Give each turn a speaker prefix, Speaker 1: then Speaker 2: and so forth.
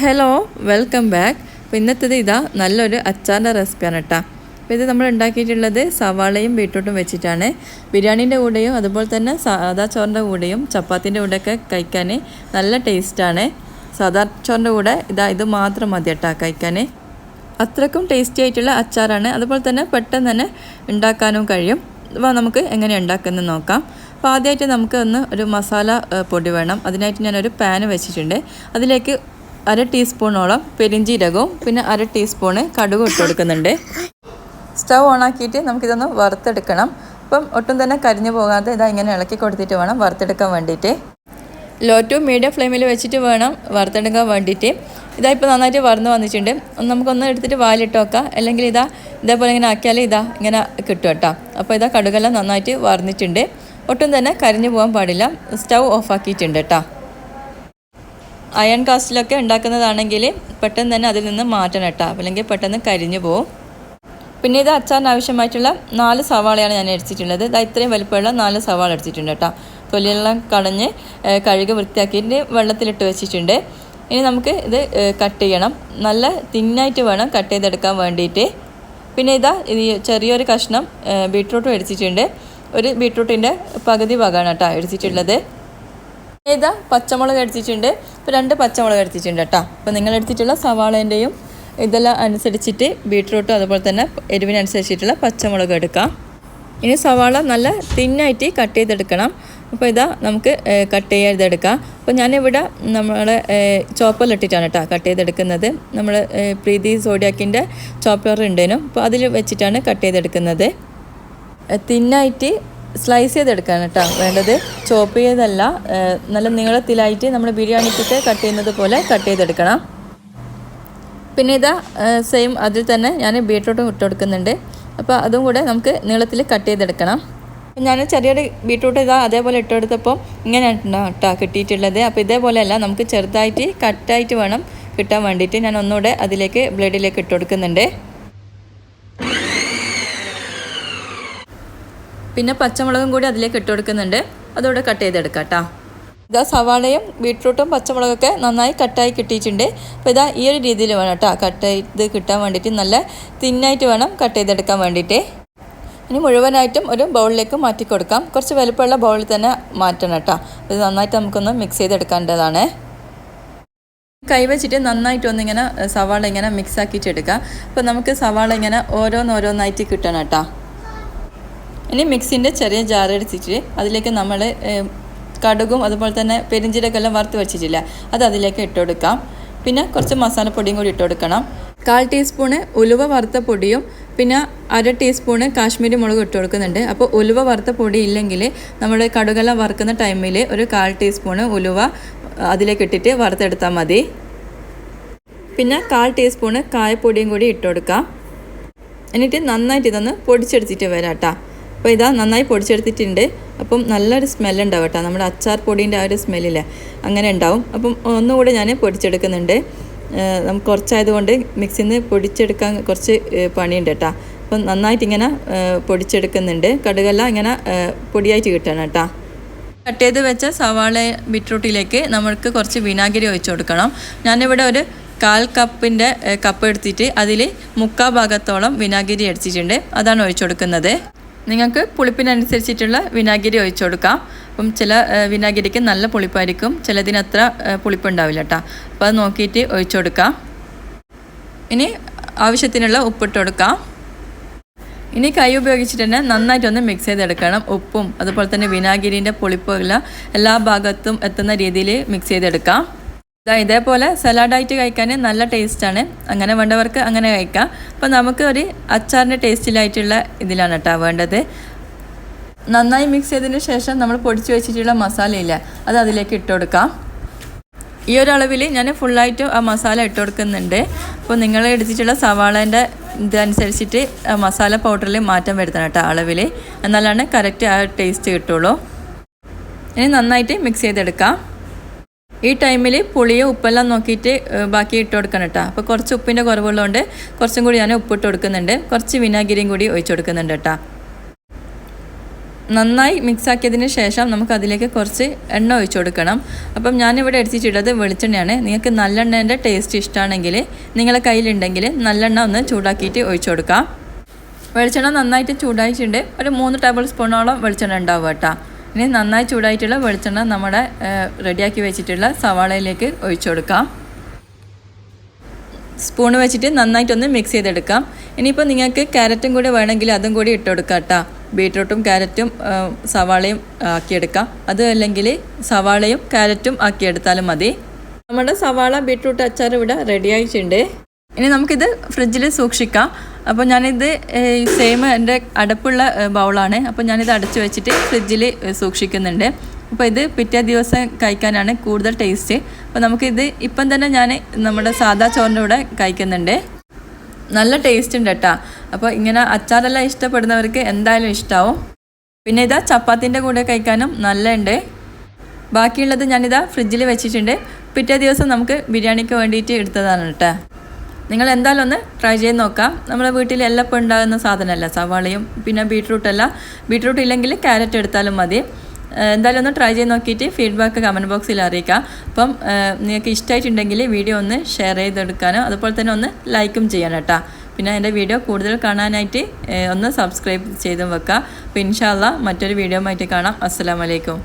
Speaker 1: Hello welcome back അപ്പോൾ ഇന്നത്തേത് ഇതാ നല്ലൊരു അച്ചാറിന്റെ റെസിപ്പിയാണ് കേട്ടോ അപ്പോൾ ഇത് നമ്മൾ ഉണ്ടാക്കിയിട്ടുള്ളത് സവാളയും ബീട്രൂട്ടും വെച്ചിട്ടാണ്. ബിരിയാണീന്റെ കൂടെയും അതുപോലെ തന്നെ സാദാ ചോറിന്റെ കൂടെയും ചപ്പാത്തിന്റെ കൂടെയൊക്കെ കഴിക്കാൻ നല്ല ടേസ്റ്റാണ് സാദാ ചോറിന്റെ കൂടെ ഇതാ ഇത് മാത്രം മതി കേട്ടോ കഴിക്കാൻ അത്രക്കും ടേസ്റ്റി ആയിട്ടുള്ള അച്ചാറാണ്. അതുപോലെ തന്നെ പെട്ടെന്ന് തന്നെ ഉണ്ടാക്കാനും കഴിയും. അപ്പോൾ നമുക്ക് എങ്ങനെ ഉണ്ടാക്കുന്നത് നോക്കാം. അപ്പോൾ ആദ്യമായിട്ട് നമുക്ക് ഒന്ന് ഒരു മസാല പൊടി വേണം. അതിനായിട്ട് ഞാനൊരു പാന് വെച്ചിട്ടുണ്ട്. അതിലേക്ക് അര ടീസ്പൂണോളം പെരിഞ്ചീരകവും പിന്നെ അര ടീസ്പൂണ് കടുകും ഇട്ട് കൊടുക്കുന്നുണ്ട്. സ്റ്റവ് ഓണാക്കിയിട്ട് നമുക്കിതൊന്ന് വറുത്തെടുക്കണം. അപ്പം ഒട്ടും തന്നെ കരിഞ്ഞു പോകാതെ ഇതാ ഇങ്ങനെ ഇളക്കി കൊടുത്തിട്ട് വേണം വറുത്തെടുക്കാൻ വേണ്ടിയിട്ട്. ലോ ടു മീഡിയം ഫ്ലെയിമിൽ വെച്ചിട്ട് വേണം വറുത്തെടുക്കാൻ വേണ്ടിയിട്ട്. ഇതാ ഇപ്പോൾ നന്നായിട്ട് വറന്ന് വന്നിട്ടുണ്ട്. ഒന്ന് നമുക്കൊന്ന് എടുത്തിട്ട് വാലിട്ട് വെക്കാം. അല്ലെങ്കിൽ ഇതാ ഇതേപോലെ ഇങ്ങനെ ആക്കിയാൽ ഇതാ ഇങ്ങനെ കിട്ടും കേട്ടോ. അപ്പോൾ ഇതാ കടുകെല്ലാം നന്നായിട്ട് വറന്നിട്ടുണ്ട്. ഒട്ടും തന്നെ കരിഞ്ഞു പോകാൻ പാടില്ല. സ്റ്റൗ ഓഫാക്കിയിട്ടുണ്ട് കേട്ടോ. അയൺ കാസ്റ്റിലൊക്കെ ഉണ്ടാക്കുന്നതാണെങ്കിൽ പെട്ടെന്ന് തന്നെ അതിൽ നിന്ന് മാറ്റണം കേട്ടോ. അല്ലെങ്കിൽ പെട്ടെന്ന് കരിഞ്ഞു പോകും പിന്നെ ഇത് അച്ചാറിന് ആവശ്യമായിട്ടുള്ള നാല് സവാളയാണ് ഞാൻ എടുത്തിട്ടുള്ളത്. ഇത് ഇത്രയും വലുപ്പമുള്ള നാല് സവാള എടുത്തിട്ടുണ്ട് കേട്ടോ. തൊലിയെല്ലാം കളഞ്ഞ് കഴുകി വൃത്തിയാക്കിയിട്ട് വെള്ളത്തിലിട്ട് വെച്ചിട്ടുണ്ട്. ഇനി നമുക്ക് ഇത് കട്ട് ചെയ്യണം. നല്ല തിന്നായിട്ട് വേണം കട്ട് ചെയ്തെടുക്കാൻ വേണ്ടിയിട്ട്. പിന്നെ ഇതാ ഇത് ചെറിയൊരു കഷ്ണം ബീട്രൂട്ടും എടുത്തിട്ടുണ്ട്. ഒരു ബീട്രൂട്ടിന്റെ പകുതി ഭാഗമാണ് കേട്ടോ എടുത്തിട്ടുള്ളത്. ഇതാ പച്ചമുളക് എടുത്തിട്ടുണ്ട്. ഇപ്പോൾ രണ്ട് പച്ചമുളക് എടുത്തിട്ടുണ്ട് കേട്ടോ. അപ്പോൾ നിങ്ങൾ എടുത്തിട്ടുള്ള സവാളേന്റെയും ഇതെല്ലാം അനുസരിച്ചിട്ട് ബീട്രൂട്ടും അതുപോലെ തന്നെ എരിവിനനുസരിച്ചിട്ടുള്ള പച്ചമുളക് എടുക്കാം. ഇനി സവാള നല്ല തിന്നായിട്ട് കട്ട് ചെയ്തെടുക്കണം. അപ്പോൾ ഇതാ നമുക്ക് കട്ട് ചെയ്തെടുക്കാം അപ്പോൾ ഞാനിവിടെ നമ്മളെ ചോപ്പറിലിട്ടിട്ടാണ് കേട്ടോ കട്ട് ചെയ്തെടുക്കുന്നത്. നമ്മൾ പ്രീതി സോഡിയാക്കിന്റെ ചോപ്പർ ഉണ്ടേനും. അപ്പോൾ അതിൽ വെച്ചിട്ടാണ് കട്ട് ചെയ്തെടുക്കുന്നത്. തിന്നായിട്ട് സ്ലൈസ് ചെയ്തെടുക്കാണ് കേട്ടോ വേണ്ടത്. ചോപ്പ് ചെയ്തല്ല നല്ല നീളത്തിലായിട്ട് നമ്മൾ ബിരിയാണിക്കൊക്കെ കട്ട് ചെയ്യുന്നത് പോലെ കട്ട് ചെയ്തെടുക്കണം. പിന്നെ ഇതാ സെയിം അതിൽ തന്നെ ഞാൻ ബീട്രൂട്ടും ഇട്ട് കൊടുക്കുന്നുണ്ട്. അപ്പോൾ അതും കൂടെ നമുക്ക് നീളത്തിൽ കട്ട് ചെയ്തെടുക്കണം. ഞാൻ ചെറിയൊരു ബീട്രൂട്ട് ഇതാ അതേപോലെ ഇട്ടെടുത്തപ്പോൾ ഇങ്ങനെ കേട്ടോ കിട്ടിയിട്ടുള്ളത്. അപ്പോൾ ഇതേപോലെയല്ല നമുക്ക് ചെറുതായിട്ട് കട്ടായിട്ട് വേണം കിട്ടാൻ വേണ്ടിയിട്ട്. ഞാൻ ഒന്നുകൂടെ അതിലേക്ക് ബ്ലഡിലേക്ക് ഇട്ട് കൊടുക്കുന്നുണ്ട്. പിന്നെ പച്ചമുളകും കൂടി അതിലേക്ക് ഇട്ട് കൊടുക്കുന്നുണ്ട്. അതോടെ കട്ട് ചെയ്തെടുക്കാം കേട്ടോ ഇതാ സവാളയും ബീട്രൂട്ടും പച്ചമുളകൊക്കെ നന്നായി കട്ടായി കിട്ടിയിട്ടുണ്ട്. അപ്പോൾ ഇതാ ഈ ഒരു രീതിയിൽ വേണം കേട്ടോ കട്ട് ചെയ്ത് കിട്ടാൻ വേണ്ടിയിട്ട് നല്ല തിന്നായിട്ട് വേണം കട്ട് ചെയ്തെടുക്കാൻ വേണ്ടിയിട്ട്. ഇനി മുഴുവനായിട്ടും ഒരു ബൗളിലേക്ക് മാറ്റി കൊടുക്കാം. കുറച്ച് വലുപ്പമുള്ള ബൗളിൽ തന്നെ മാറ്റണം കേട്ടോ ഇത് നന്നായിട്ട് നമുക്കൊന്ന് മിക്സ് ചെയ്തെടുക്കേണ്ടതാണ്. കൈവച്ചിട്ട് നന്നായിട്ട് ഒന്നിങ്ങനെ സവാള ഇങ്ങനെ മിക്സ് ആക്കിയിട്ട് എടുക്കാം അപ്പോൾ നമുക്ക് സവാള ഇങ്ങനെ ഓരോന്നോരോന്നായിട്ട് കിട്ടണം കേട്ടോ ഇനി മിക്സിന്റെ ചെറിയ ജാർ എടുത്തിട്ട് അതിലേക്ക് നമ്മൾ കടുകും അതുപോലെ തന്നെ പെരിഞ്ചീരക്കെല്ലാം വറുത്ത് വെച്ചിട്ടില്ല. അത് അതിലേക്ക് ഇട്ട് കൊടുക്കാം. പിന്നെ കുറച്ച് മസാലപ്പൊടിയും കൂടി ഇട്ട് കൊടുക്കണം. കാൽ ടീസ്പൂണ് ഉലുവ വറുത്ത പൊടിയും പിന്നെ അര ടീസ്പൂണ് കാശ്മീരി മുളക് ഇട്ട് കൊടുക്കുന്നുണ്ട്. അപ്പോൾ ഉലുവ വറുത്ത പൊടി ഇല്ലെങ്കിൽ നമ്മൾ കടുകെല്ലാം വറുക്കുന്ന ടൈമിൽ ഒരു കാൽ ടീസ്പൂണ് ഉലുവ അതിലേക്ക് ഇട്ടിട്ട് വറുത്തെടുത്താൽ മതി. പിന്നെ കാൽ ടീസ്പൂണ് കായപ്പൊടിയും കൂടി ഇട്ട് കൊടുക്കാം. എന്നിട്ട് നന്നായിട്ട് ഇതൊന്ന് പൊടിച്ചെടുത്തിട്ട് വരാം കേട്ടോ. അപ്പോൾ ഇതാ നന്നായി പൊടിച്ചെടുത്തിട്ടുണ്ട്. അപ്പം നല്ലൊരു സ്മെല്ലുണ്ടാവും കേട്ടോ നമ്മുടെ അച്ചാർ പൊടീന്റെ ആ ഒരു സ്മെല്ലില്ല? അങ്ങനെ ഉണ്ടാവും. അപ്പം ഒന്നുകൂടെ ഞാൻ പൊടിച്ചെടുക്കുന്നുണ്ട്. നമുക്ക് കുറച്ചായതുകൊണ്ട് മിക്സിയിൽ നിന്ന് പൊടിച്ചെടുക്കാൻ കുറച്ച് പണിയുണ്ട് കേട്ടോ. അപ്പം നന്നായിട്ട് ഇങ്ങനെ പൊടിച്ചെടുക്കുന്നുണ്ട്. കടുകെല്ലാം ഇങ്ങനെ പൊടിയായിട്ട് കിട്ടണം കേട്ടോ. കട്ട് ചെയ്ത് വെച്ച സവാള ബീട്രൂട്ടിലേക്ക് നമ്മൾക്ക് കുറച്ച് വിനാഗിരി ഒഴിച്ചു കൊടുക്കണം. ഞാനിവിടെ ഒരു കാൽ കപ്പിന്റെ കപ്പ് എടുത്തിട്ട് അതിൽ മുക്കാ ഭാഗത്തോളം വിനാഗിരി അടിച്ചിട്ടുണ്ട്. അതാണ് ഒഴിച്ചു കൊടുക്കുന്നത്. നിങ്ങൾക്ക് പുളിപ്പിനനുസരിച്ചിട്ടുള്ള വിനാഗിരി ഒഴിച്ചു കൊടുക്കാം. അപ്പം ചില വിനാഗിരിക്ക് നല്ല പുളിപ്പായിരിക്കും. ചിലതിന് അത്ര പുളിപ്പുണ്ടാവില്ല കേട്ടോ അപ്പോൾ അത് നോക്കിയിട്ട് ഒഴിച്ചു കൊടുക്കാം. ഇനി ആവശ്യത്തിനുള്ള ഉപ്പിട്ട് കൊടുക്കാം. ഇനി കൈ ഉപയോഗിച്ചിട്ട് തന്നെ നന്നായിട്ട് ഒന്ന് മിക്സ് ചെയ്തെടുക്കണം. ഉപ്പും അതുപോലെ തന്നെ വിനാഗിരിന്റെ പുളിപ്പുമെല്ലാം എല്ലാ ഭാഗത്തും എത്തുന്ന രീതിയിൽ മിക്സ് ചെയ്തെടുക്കാം. ഇതേപോലെ സലാഡായിട്ട് കഴിക്കാൻ നല്ല ടേസ്റ്റാണ്. അങ്ങനെ വേണ്ടവർക്ക് അങ്ങനെ കഴിക്കാം. അപ്പോൾ നമുക്ക് ഒരു അച്ചാറിന്റെ ടേസ്റ്റിലായിട്ടുള്ള ഇതിലാണ് കേട്ടോ വേണ്ടത്. നന്നായി മിക്സ് ചെയ്തതിന് ശേഷം നമ്മൾ പൊടിച്ച് വെച്ചിട്ടുള്ള മസാലയില്ല അത് അതിലേക്ക് ഇട്ട് കൊടുക്കാം. ഈ ഒരു അളവിൽ ഞാൻ ഫുള്ളായിട്ട് ആ മസാല ഇട്ട് കൊടുക്കുന്നുണ്ട്. അപ്പോൾ നിങ്ങൾ എടുത്തിട്ടുള്ള സവാളേന്റെ ഇതനുസരിച്ചിട്ട് മസാല പൗഡറിൽ മാറ്റം വരുത്തണം കേട്ടോ അളവിൽ എന്നാലാണ് കറക്റ്റ് ആ ടേസ്റ്റ് കിട്ടുള്ളൂ. ഇനി നന്നായിട്ട് മിക്സ് ചെയ്തെടുക്കാം. ഈ ടൈമിൽ പുളിയും ഉപ്പെല്ലാം നോക്കിയിട്ട് ബാക്കി ഇട്ട് കൊടുക്കണം കേട്ടോ അപ്പോൾ കുറച്ച് ഉപ്പിന്റെ കുറവുള്ളതുകൊണ്ട് കുറച്ചും കൂടി ഞാൻ ഉപ്പിട്ട് കൊടുക്കുന്നുണ്ട്. കുറച്ച് വിനാഗിരിയും കൂടി ഒഴിച്ചു കൊടുക്കുന്നുണ്ട് കേട്ടോ നന്നായി മിക്സാക്കിയതിന് ശേഷം നമുക്ക് അതിലേക്ക് കുറച്ച് എണ്ണ ഒഴിച്ചു കൊടുക്കണം. അപ്പം ഞാനിവിടെ അടിച്ചിട്ടുള്ളത് വെളിച്ചെണ്ണയാണ്. നിങ്ങൾക്ക് നല്ലെണ്ണേന്റെ ടേസ്റ്റ് ഇഷ്ടമാണെങ്കിൽ നിങ്ങളെ കയ്യിലുണ്ടെങ്കിൽ നല്ലെണ്ണ ഒന്ന് ചൂടാക്കിയിട്ട് ഒഴിച്ചു കൊടുക്കാം. വെളിച്ചെണ്ണ നന്നായിട്ട് ചൂടായിട്ടുണ്ട്. ഒരു മൂന്ന് ടേബിൾ സ്പൂണോളം വെളിച്ചെണ്ണ ഉണ്ടാവുക കേട്ടോ ഇനി നന്നായി ചൂടായിട്ടുള്ള വെളിച്ചെണ്ണ നമ്മുടെ റെഡിയാക്കി വെച്ചിട്ടുള്ള സവാളയിലേക്ക് ഒഴിച്ചു കൊടുക്കാം. സ്പൂൺ വെച്ചിട്ട് നന്നായിട്ടൊന്ന് മിക്സ് ചെയ്തെടുക്കാം. ഇനിയിപ്പോൾ നിങ്ങൾക്ക് ക്യാരറ്റും കൂടി വേണമെങ്കിൽ അതും കൂടി ഇട്ട് കൊടുക്കാം കേട്ടോ. ബീട്രൂട്ടും ക്യാരറ്റും സവാളയും ആക്കിയെടുക്കാം. അത് അല്ലെങ്കിൽ സവാളയും ക്യാരറ്റും ആക്കിയെടുത്താലും മതി. നമ്മുടെ സവാള ബീട്രൂട്ട് അച്ചാർ ഇവിടെ റെഡി ആയിട്ടുണ്ട്. ഇനി നമുക്കിത് ഫ്രിഡ്ജിൽ സൂക്ഷിക്കാം. അപ്പോൾ ഞാനിത് സെയിം എന്റെ അടപ്പുള്ള ബൗളാണ്. അപ്പോൾ ഞാനിത് അടച്ചു വെച്ചിട്ട് ഫ്രിഡ്ജിൽ സൂക്ഷിക്കുന്നുണ്ട്. അപ്പോൾ ഇത് പിറ്റേ ദിവസം കഴിക്കാനാണ് കൂടുതൽ ടേസ്റ്റ് അപ്പോൾ നമുക്കിത് ഇപ്പം തന്നെ ഞാൻ നമ്മുടെ സാദാ ചോറിന്റെ കൂടെ കഴിക്കുന്നുണ്ട്. നല്ല ടേസ്റ്റ് ഉണ്ട് കേട്ടോ. അപ്പോൾ ഇങ്ങനെ അച്ചാറെല്ലാം ഇഷ്ടപ്പെടുന്നവർക്ക് എന്തായാലും ഇഷ്ടമാവും പിന്നെ ഇതാ ചപ്പാത്തിന്റെ കൂടെ കഴിക്കാനും നല്ല ഉണ്ട് ബാക്കിയുള്ളത് ഞാനിതാ ഫ്രിഡ്ജിൽ വെച്ചിട്ടുണ്ട്. പിറ്റേ ദിവസം നമുക്ക് ബിരിയാണിക്ക് വേണ്ടിയിട്ട് എടുത്തതാണ് കേട്ടോ. നിങ്ങൾ എന്തായാലും ഒന്ന് ട്രൈ ചെയ്ത് നോക്കാം. നമ്മുടെ വീട്ടിൽ എല്ലപ്പം ഉണ്ടാകുന്ന സാധനമല്ല. സവാളയും പിന്നെ ബീട്രൂട്ടല്ല ബീട്രൂട്ട് ഇല്ലെങ്കിൽ ക്യാരറ്റ് എടുത്താലും മതി. എന്തായാലും ഒന്ന് ട്രൈ ചെയ്ത് നോക്കിയിട്ട് ഫീഡ്ബാക്ക് കമന്റ് ബോക്സിൽ അറിയിക്കാം. അപ്പം നിങ്ങൾക്ക് ഇഷ്ടമായിട്ടുണ്ടെങ്കിൽ വീഡിയോ ഒന്ന് ഷെയർ ചെയ്തെടുക്കാനും അതുപോലെ തന്നെ ഒന്ന് ലൈക്കും ചെയ്യണം കേട്ടോ. പിന്നെ എന്റെ വീഡിയോ കൂടുതൽ കാണാനായിട്ട് ഒന്ന് സബ്സ്ക്രൈബ് ചെയ്തും വെക്കുക അപ്പോൾ ഇൻഷാല്ല മറ്റൊരു വീഡിയോ ആയിട്ട് കാണാം. അസ്സലാമലൈക്കും